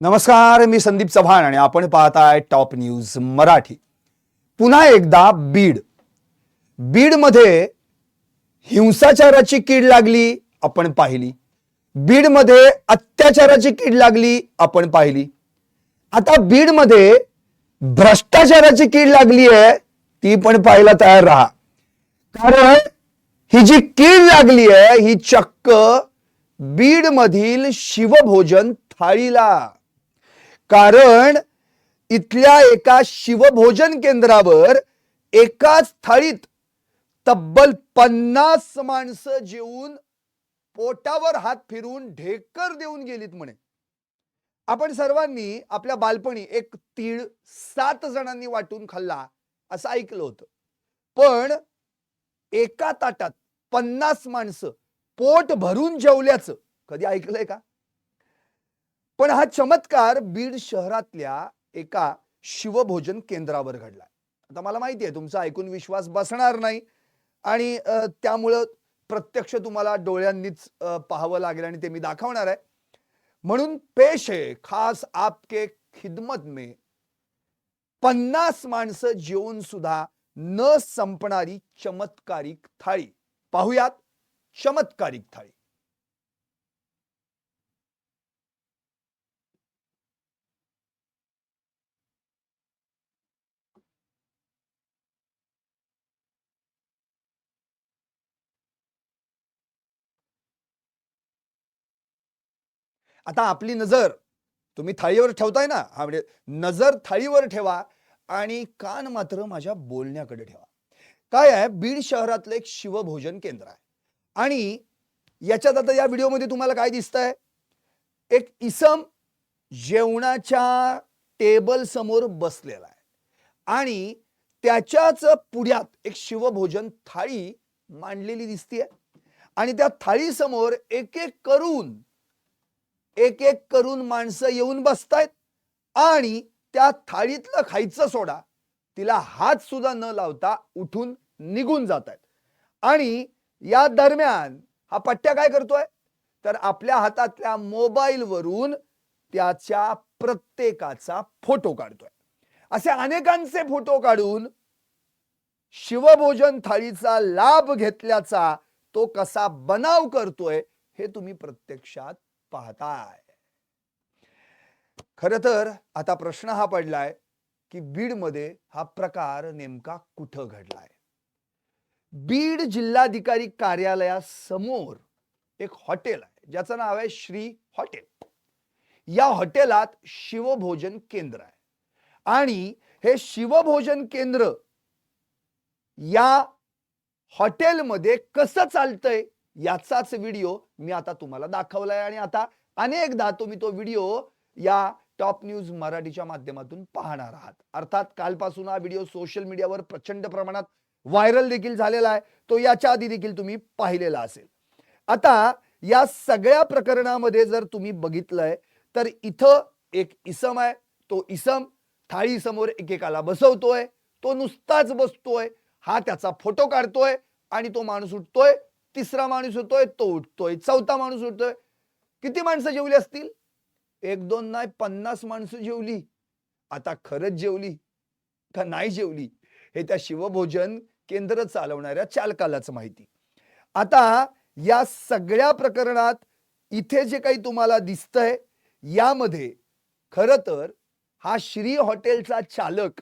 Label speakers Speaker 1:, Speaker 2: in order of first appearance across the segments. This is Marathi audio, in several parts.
Speaker 1: नमस्कार मी संदीप चव्हाण आणि आपण पाहताय टॉप न्यूज मराठी. पुन्हा एकदा बीड. बीडमध्ये हिंसाचाराची कीड लागली आपण पाहिली. बीडमध्ये अत्याचाराची कीड लागली आपण पाहिली. आता बीडमध्ये भ्रष्टाचाराची कीड लागली आहे ती पण पाहायला तयार राहा. कारण ही जी कीड लागली आहे ही चक्क बीड मधील शिवभोजन थाळीला. कारण इथल्या एका शिवभोजन केंद्रावर एकाच थाळीत तब्बल पन्नास माणसं जेवून पोटावर हात फिरून ढेकर देऊन गेलीत म्हणे. आपण सर्वांनी आपल्या बालपणी एक तीळ सात जणांनी वाटून खाल्ला असं ऐकलं होतं. पण एका ताटात पन्नास माणसं पोट भरून जेवल्याचं कधी ऐकलंय का? पण हा चमत्कार बीड शहरातल्या एका शिवभोजन केंद्रावर घडला आता मला माहिती आहे तुमचा ऐकून विश्वास बसणार नाही. आणि त्यामुळं प्रत्यक्ष तुम्हाला डोळ्यांनीच पाहावं लागेल आणि ते मी दाखवणार आहे. म्हणून पेश आहे खास आपके खिदमत में पन्नास माणसं जेवून सुद्धा न संपणारी चमत्कारिक थाळी. पाहुयात चमत्कारिक थाळी. आता आपली नजर तुम्ही थाळीवर ठेवताय ना हा म्हणजे नजर थाळीवर ठेवा आणि कान मात्र माझ्या बोलण्याकडे ठेवा. काय आहे? बीड शहरातलं एक शिवभोजन केंद्र आहे. आणि याच्यात आता या व्हिडिओमध्ये तुम्हाला काय दिसतंय? एक इसम जेवणाच्या टेबल समोर बसलेला आहे. आणि त्याच्याच पुढ्यात एक शिवभोजन थाळी मांडलेली दिसतीये. आणि त्या थाळीसमोर एक एक करून एक एक करून माणसं येऊन बसतायत आणि त्या थाळीतलं खायचं सोडा. तिला हात सुद्धा न लावता उठून निघून जात आहेत आणि या दरम्यान हा पट्ट्या काय करतोय? तर आपल्या हातातल्या मोबाईलवरून त्याच्या प्रत्येकाचा फोटो काढतोय. असे अनेकांचे फोटो काढून शिवभोजन थाळीचा लाभ घेतल्याचा तो कसा बनाव करतोय हे तुम्ही प्रत्यक्षात पाहताय. खर तर आता प्रश्न हा पडलाय की बीडमध्ये हा प्रकार नेमका कुठं घडलाय? बीड जिल्हाधिकारी कार्यालयासमोर एक हॉटेल आहे ज्याचं नाव आहे श्री हॉटेल. या हॉटेलात शिवभोजन केंद्र आहे. आणि हे शिवभोजन केंद्र या हॉटेलमध्ये कसं चालतंय? याचाच व्हिडिओ मी आता तुम्हाला दाखवलाय. आणि आता अनेकदा तुम्ही तो व्हिडिओ या टॉप न्यूज मराठीच्या माध्यमातून पाहणार आहात. अर्थात कालपासून हा व्हिडिओ सोशल मीडियावर प्रचंड प्रमाणात व्हायरल देखील झालेला आहे. तो याच्या आधी देखील तुम्ही पाहिलेला असेल. आता या सगळ्या प्रकरणामध्ये जर तुम्ही बघितलंय तर इथं एक इसम आहे. तो इसम थाळी समोर एकेकाला बसवतोय. तो नुसताच बसतोय. हा त्याचा फोटो काढतोय आणि तो माणूस उठतोय. तिसरा माणूस होतोय तो उठतोय. चौथा माणूस उठतोय किती माणसं जेवली असतील? एक दोन नाही पन्नास माणसं जेवली. आता खरंच जेवली का नाही जेवली? हे त्या शिवभोजन केंद्र चालवणाऱ्या चालकालाच माहिती. आता या सगळ्या प्रकरणात इथे जे काही तुम्हाला दिसतंय यामध्ये खर तर हा श्री हॉटेलचा चालक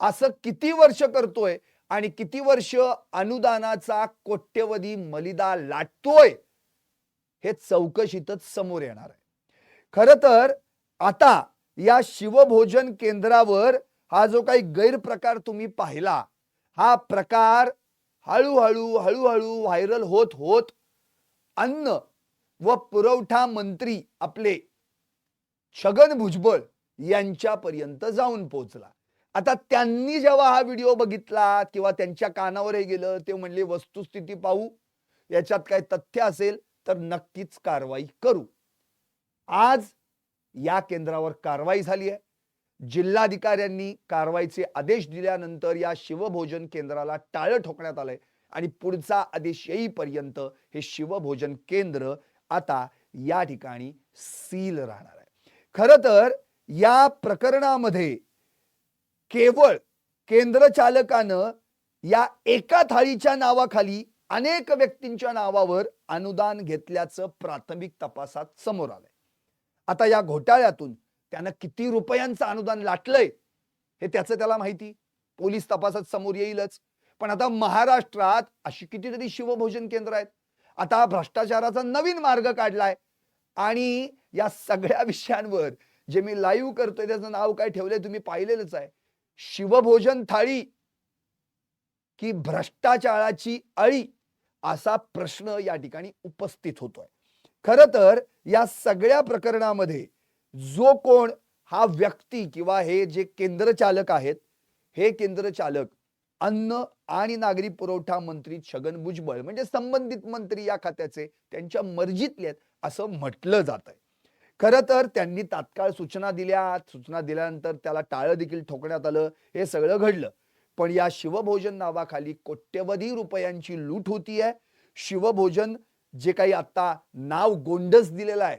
Speaker 1: असं किती वर्ष करतोय? आणि किती वर्ष अनुदानाचा कोट्यवधी मलिदा लाटतोय हे चौकशीतच समोर येणार आहे. खर तर आता या शिवभोजन केंद्रावर हा जो काही गैरप्रकार तुम्ही पाहिला हा प्रकार हळूहळू हळूहळू व्हायरल होत होत अन्न व पुरवठा मंत्री आपले छगन भुजबळ यांच्यापर्यंत जाऊन पोहोचला. आता त्यांनी जेव्हा हा व्हिडिओ बघितला किंवा त्यांच्या कानावर हे गेलं ते म्हणले वस्तुस्थिती पाहू याच्यात काय तथ्य असेल तर नक्कीच कारवाई करू. आज या केंद्रावर कारवाई झाली आहे. जिल्हाधिकाऱ्यांनी कारवाईचे आदेश दिल्यानंतर या शिवभोजन केंद्राला टाळं ठोकण्यात आलंय आणि पुढचा आदेश येईपर्यंत हे शिवभोजन केंद्र आता या ठिकाणी सील राहणार आहे. खर तर या प्रकरणामध्ये केवळ केंद्र चालकानं या एका थाळीच्या नावाखाली अनेक व्यक्तींच्या नावावर अनुदान घेतल्याचं प्राथमिक तपासात समोर आलंय. आता या घोटाळ्यातून त्यानं किती रुपयांचं अनुदान लाटलंय हे त्याचं त्याला माहिती. पोलीस तपासात समोर येईलच. पण आता महाराष्ट्रात अशी कितीतरी शिवभोजन केंद्र आहेत. आता भ्रष्टाचाराचा नवीन मार्ग काढलाय. आणि या सगळ्या विषयांवर जे मी लाईव्ह करतोय त्याचं नाव काय ठेवलंय तुम्ही पाहिलेलंच आहे. शिवभोजन थाळी की भ्रष्टाचाराची अळी असा प्रश्न या ठिकाणी उपस्थित होतोय. खर तर या सगळ्या प्रकरणामध्ये जो कोण हा व्यक्ती किंवा हे जे केंद्र चालक आहेत हे केंद्र चालक अन्न आणि नागरी पुरवठा मंत्री छगन भुजबळ म्हणजे संबंधित मंत्री या खात्याचे त्यांच्या मर्जीतले आहेत असं म्हटलं जात आहे खरं तर त्यांनी तात्काळ सूचना दिल्या. सूचना दिल्यानंतर त्याला टाळं देखील ठोकण्यात आलं. हे सगळं घडलं. पण या शिवभोजन नावाखाली कोट्यवधी रुपयांची लूट होतीये शिवभोजन जे काही आता नाव गोंडस दिलेलं आहे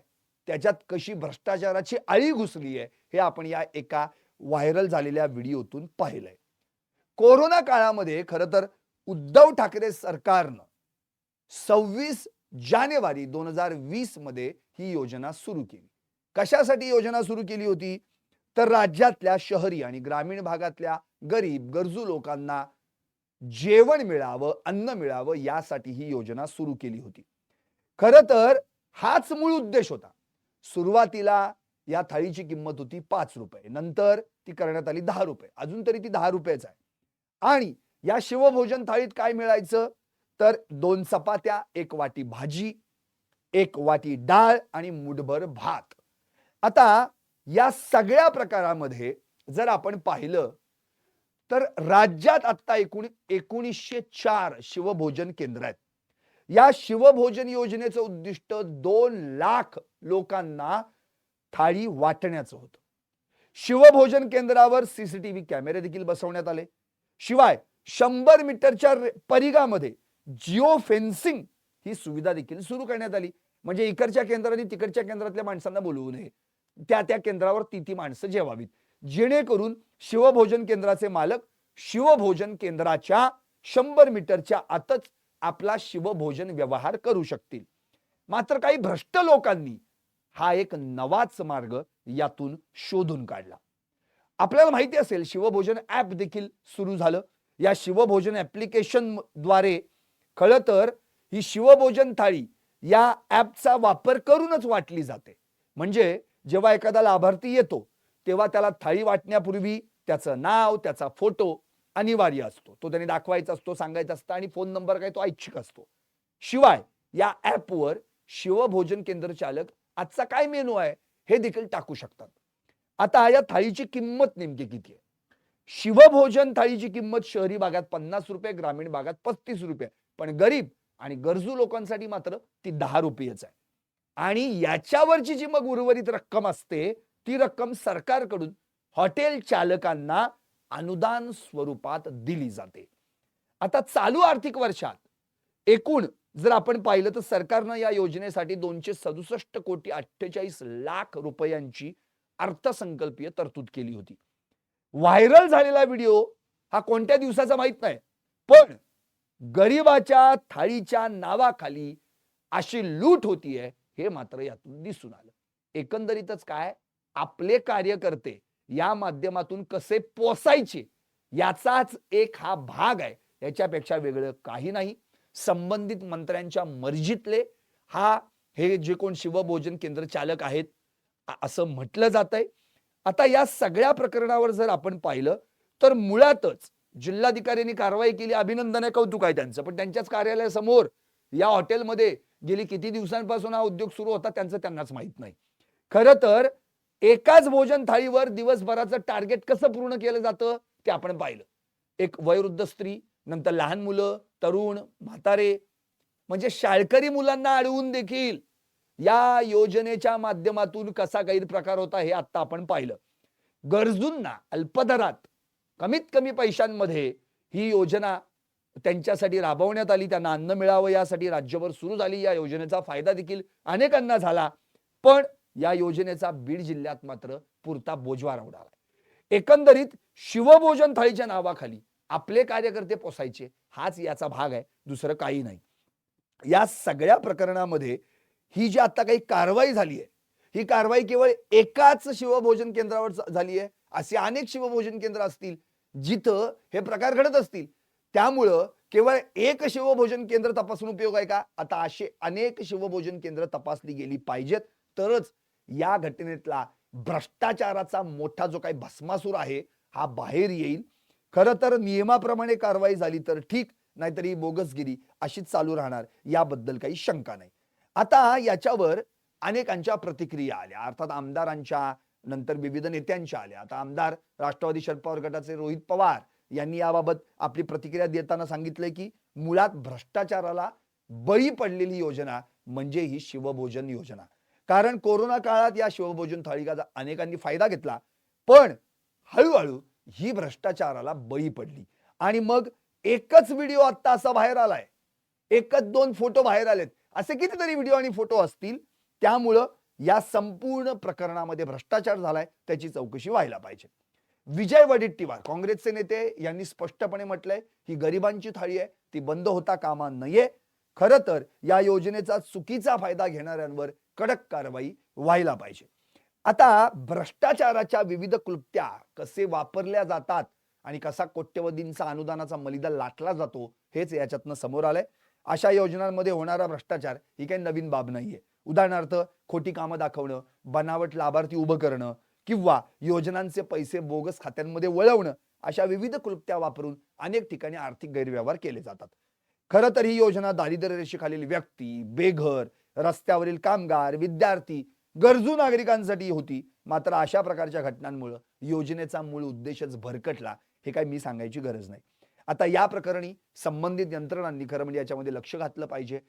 Speaker 1: त्याच्यात कशी भ्रष्टाचाराची आळी घुसली आहे हे आपण या एका व्हायरल झालेल्या व्हिडिओतून पाहिलंय. कोरोना काळामध्ये खरं तर उद्धव ठाकरे सरकारनं सव्वीस जानेवारी दोन हजार वीसमध्ये ही योजना सुरू केली. कशासाठी योजना सुरू केली होती? तर राज्यातल्या शहरी आणि ग्रामीण भागातल्या गरीब गरजू लोकांना जेवण मिळावं अन्न मिळावं यासाठी ही योजना सुरू केली होती. खरं तर हाच मूळ उद्देश होता. सुरुवातीला या थाळीची किंमत होती पाच रुपये नंतर ती करण्यात आली दहा रुपये अजून तरी ती दहा रुपयेच आहे. आणि या शिवभोजन थाळीत काय मिळायचं? तर दोन चपात्या एक वाटी भाजी एक वाटी डाळ आणि मुठभर भात. आता या सगळ्या प्रकारामध्ये जर आपण पाहिलं तर राज्यात आता एकूण एकोणीसशे चार शिवभोजन केंद्र आहेत. या शिवभोजन योजनेचं उद्दिष्ट दोन लाख लोकांना थाळी वाटण्याचं होतं. शिवभोजन केंद्रावर सीसीटीव्ही कॅमेरे देखील बसवण्यात आले. शिवाय शंभर मीटरच्या परिघामध्ये जिओ फेन्सिंग ही सुविधा देखील सुरू करण्यात आली. म्हणजे इकडच्या केंद्राने तिकडच्या केंद्रातल्या माणसांना बोलवू नये. त्या त्या केंद्रावर ती ती माणसं जेवावीत. जेणेकरून शिवभोजन केंद्राचे मालक शिवभोजन केंद्राच्या शंभर मीटरच्या आतच आपला शिवभोजन व्यवहार करू शकतील. मात्र काही भ्रष्ट लोकांनी हा एक नवाच मार्ग यातून शोधून काढला. आपल्याला माहिती असेल शिवभोजन ऍप देखील सुरू झालं. या शिवभोजन ऍप्लिकेशनद्वारे खरं तर ही शिवभोजन थाळी या ॲपचा वापर करूनच वाटली जाते. म्हणजे जेव्हा एखादा लाभार्थी येतो तेव्हा त्याला थाळी वाटण्यापूर्वी त्याचं नाव त्याचा फोटो अनिवार्य असतो. तो त्याने दाखवायचा असतो सांगायचा असतो आणि फोन नंबर काय तो ऐच्छिक असतो. शिवाय या ॲपवर शिवभोजन केंद्र चालक आजचा काय मेनू आहे हे देखील टाकू शकतात. आता या थाळीची किंमत नेमकी किती आहे? शिवभोजन थाळीची किंमत शहरी भागात पन्नास रुपये ग्रामीण भागात पस्तीस रुपये. पण गरीब आणि गरजू लोकांसाठी मात्र ती दहा रुपयेच आहे. आणि याच्यावरची जी मग उर्वरित रक्कम असते ती रक्कम सरकारकडून हॉटेल चालकांना अनुदान स्वरूपात दिली जाते. आता चालू आर्थिक वर्षात एकूण जर आपण पाहिलं तर सरकारनं या योजनेसाठी दोनशे सदुसष्ट कोटी अठ्ठेचाळीस लाख रुपयांची अर्थसंकल्पीय तरतूद केली होती. व्हायरल झालेला व्हिडिओ हा कोणत्या दिवसाचा माहीत नाही पण गरिबाच्या थाळीच्या नावाखाली अशी लूट होतीये हे मात्र यातून दिसून आलं. एकंदरीतच काय? आपले कार्यकर्ते या माध्यमातून कसे पोसायचे? याचाच एक हा भाग आहे. याच्यापेक्षा वेगळं काही नाही. संबंधित मंत्र्यांच्या मर्जीतले हा हे जे कोण शिवभोजन केंद्र चालक आहेत असं म्हटलं जात आहे आता या सगळ्या प्रकरणावर जर आपण पाहिलं तर मुळातच जिल्हाधिकाऱ्यांनी कारवाई केली अभिनंदन आहे कौतुक आहे त्यांचं. पण त्यांच्याच कार्यालयासमोर या हॉटेलमध्ये गेली किती दिवसांपासून हा उद्योग सुरू होता त्यांचं त्यांनाच माहीत नाही. खरं तर एकाच भोजन थाळीवर दिवसभराचं टार्गेट कसं पूर्ण केलं जातं ते आपण पाहिलं. एक वयोवृद्ध स्त्री नंतर लहान मुलं तरुण म्हातारे म्हणजे शाळकरी मुलांना अडवून देखील या योजनेच्या माध्यमातून कसा गैरप्रकार होता हे आता आपण पाहिलं. गरजूंना अल्पदरात कमीत कमी पैशांमध्ये ही योजना त्यांच्यासाठी राबवण्यात आली त्यांना अन्न मिळावं यासाठी राज्यभर सुरू झाली. या योजनेचा फायदा देखील अनेकांना झाला. पण या योजनेचा बीड जिल्ह्यात मात्र पुरता बोजवार उडाला एकंदरीत शिवभोजन थाळीच्या नावाखाली आपले कार्यकर्ते पोसायचे हाच याचा भाग आहे. दुसरं काही नाही. या सगळ्या प्रकरणामध्ये ही जी आता काही कारवाई झाली आहे ही कारवाई केवळ एकाच शिवभोजन केंद्रावर झाली आहे असे अनेक शिवभोजन केंद्र असतील जिथं हे प्रकार घडत असतील. त्यामुळं केवळ एक शिवभोजन केंद्र तपासून उपयोग आहे का? आता असे अनेक शिवभोजन केंद्र तपासली गेली पाहिजेत. तरच या घटनेतला भ्रष्टाचाराचा मोठा जो काही भस्मासूर आहे हा बाहेर येईल. खरं तर नियमाप्रमाणे कारवाई झाली तर ठीक नाहीतर ही बोगसगिरी अशीच चालू राहणार याबद्दल काही शंका नाही. आता याच्यावर अनेकांच्या प्रतिक्रिया आल्या. अर्थात आमदारांच्या नंतर विविध नेत्यांच्या आल्या. आता आमदार राष्ट्रवादी शरद पवार गटाचे रोहित पवार यांनी याबाबत आपली प्रतिक्रिया देताना सांगितलंय की मुळात भ्रष्टाचाराला बळी पडलेली योजना म्हणजे ही शिवभोजन योजना. कारण कोरोना काळात या शिवभोजन थाळीचा अनेकांनी फायदा घेतला पण हळूहळू ही भ्रष्टाचाराला बळी पडली. आणि मग एकच व्हिडिओ आता असा बाहेर आलाय. एकच दोन फोटो बाहेर आलेत. असे कितीतरी व्हिडिओ आणि फोटो असतील. त्यामुळं या संपूर्ण प्रकरणामध्ये भ्रष्टाचार झालाय त्याची चौकशी व्हायला पाहिजे. विजय वडेट्टीवार काँग्रेसचे नेते यांनी स्पष्टपणे म्हटलंय ही गरिबांची थाळी आहे ती बंद होता कामा नये. खरं तर या योजनेचा चुकीचा फायदा घेणाऱ्यांवर कडक कारवाई व्हायला पाहिजे. आता भ्रष्टाचाराच्या विविध क्लुप्त्या कसे वापरल्या जातात आणि कसा कोट्यवधींचा अनुदानाचा मलिदा लाटला जातो हेच याच्यातनं समोर आलंय. अशा योजनांमध्ये होणारा भ्रष्टाचार ही काही नवीन बाब नाहीये. उदाहरणार्थ खोटी कामं दाखवणं बनावट लाभार्थी उभं करणं किंवा योजनांचे पैसे बोगस खात्यांमध्ये वळवणं अशा विविध कृत्या वापरून अनेक ठिकाणी आर्थिक गैरव्यवहार केले जातात. खरं तर ही योजना दारिद्र्य रेषेखालील व्यक्ती बेघर रस्त्यावरील कामगार विद्यार्थी गरजू नागरिकांसाठी होती. मात्र अशा प्रकारच्या घटनांमुळे योजनेचा मूळ उद्देशच भरकटला हे काही मी सांगायची गरज नाही. आता या प्रकरणी संबंधित यंत्रणांनी खरं म्हणजे याच्यामध्ये लक्ष घातलं पाहिजे.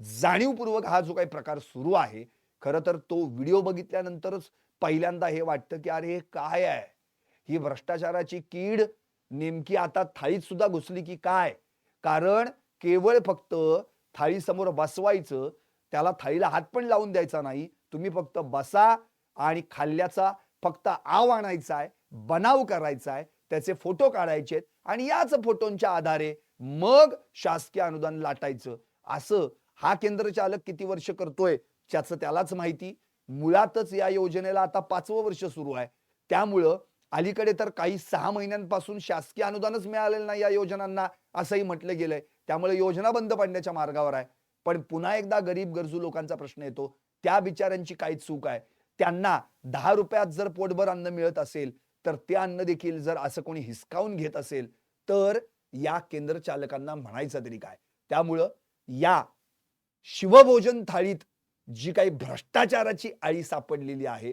Speaker 1: जाणीवपूर्वक हा जो काही प्रकार सुरू आहे खरं तर तो व्हिडिओ बघितल्यानंतरच पहिल्यांदा हे वाटतं की अरे हे काय आहे? ही भ्रष्टाचाराची कीड नेमकी आता थाळीत सुद्धा घुसली की काय? कारण केवळ फक्त थाळी समोर बसवायचं त्याला थाळीला हात पण लावून द्यायचा नाही. तुम्ही फक्त बसा आणि खाल्ल्याचा फक्त आव आणायचा आहे बनाव करायचा आहे त्याचे फोटो काढायचे आणि याच फोटोंच्या आधारे मग शासकीय अनुदान लाटायचं. असं हा केंद्र चालक किती वर्ष करतोय त्याचं त्यालाच माहिती. मुळातच या योजनेला आता पाचवं वर्ष सुरू आहे. त्यामुळं अलीकडे तर काही सहा महिन्यांपासून शासकीय अनुदानच मिळालेलं नाही या योजनांना असंही म्हटलं गेलंय. त्यामुळे योजना बंद पडण्याच्या मार्गावर आहे. पण पुन्हा एकदा गरीब गरजू लोकांचा प्रश्न येतो. त्या बिचाऱ्यांची काही चूक आहे? त्यांना दहा रुपयात जर पोटभर अन्न मिळत असेल तर ते अन्न देखील जर असं कोणी हिसकावून घेत असेल तर या केंद्र चालकांना म्हणायचं तरी काय? त्यामुळं या शिवभोजन थाळीत जी काही भ्रष्टाचाराची आळी सापडलेली आहे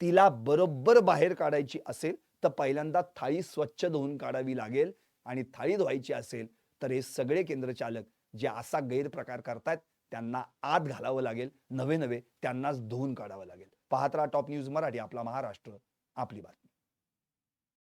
Speaker 1: तिला बरोबर बाहेर काढायची असेल तर पहिल्यांदा थाळी स्वच्छ धुवून काढावी लागेल. आणि थाळी धुवायची असेल तर हे सगळे केंद्र चालक जे असा गैरप्रकार करतायत त्यांना आत घालावं लागेल. नवे नवे त्यांनाच धुवून काढावं लागेल. पाहत राहा टॉप न्यूज मराठी आपला महाराष्ट्र. आपली बातमी.